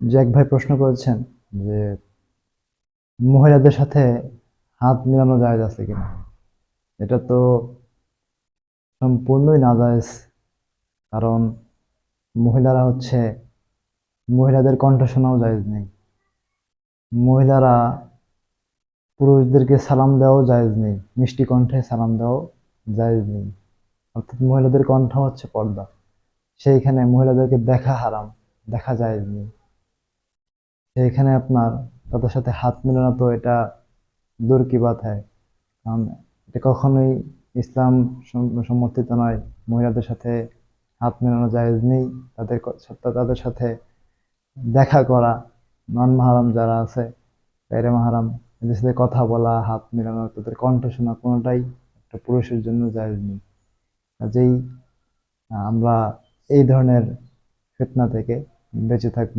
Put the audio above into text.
এক ভাই প্রশ্ন করেছেন যে মহিলাদের সাথে হাত মেলানো জায়েজ আছে কিনা? এটা তো সম্পূর্ণই নাজায়েজ, কারণ মহিলারা হচ্ছে, মহিলাদের কণ্ঠ শোনাও জায়েজ নেই। মহিলারা পুরুষদেরকে সালাম দেওয়াও জায়েজ নেই, মিষ্টি কণ্ঠে সালাম দেওয়াও জায়েজ নেই। অর্থাৎ মহিলাদের কণ্ঠ হচ্ছে পর্দা, সেইখানে মহিলাদেরকে দেখা হারাম, দেখা জায়েজ নেই। সেইখানে আপনার তাদের সাথে হাত মেলানো তো এটা দূর কি বাত হয়? কারণ এটা কখনোই ইসলাম সমর্থিত নয়। মহিলাদের সাথে হাত মেলানো জায়েজ নেই। তাদের তাদের সাথে দেখা করা নন মাহারাম যারা আছে বাইরে মাহারাম এদের সাথে কথা বলা, হাত মেলানো, তাদের কণ্ঠ শোনা কোনোটাই একটা পুরুষের জন্য জায়েজ নেই। কাজেই আমরা এই ধরনের ফিতনা থেকে বেঁচে থাকব।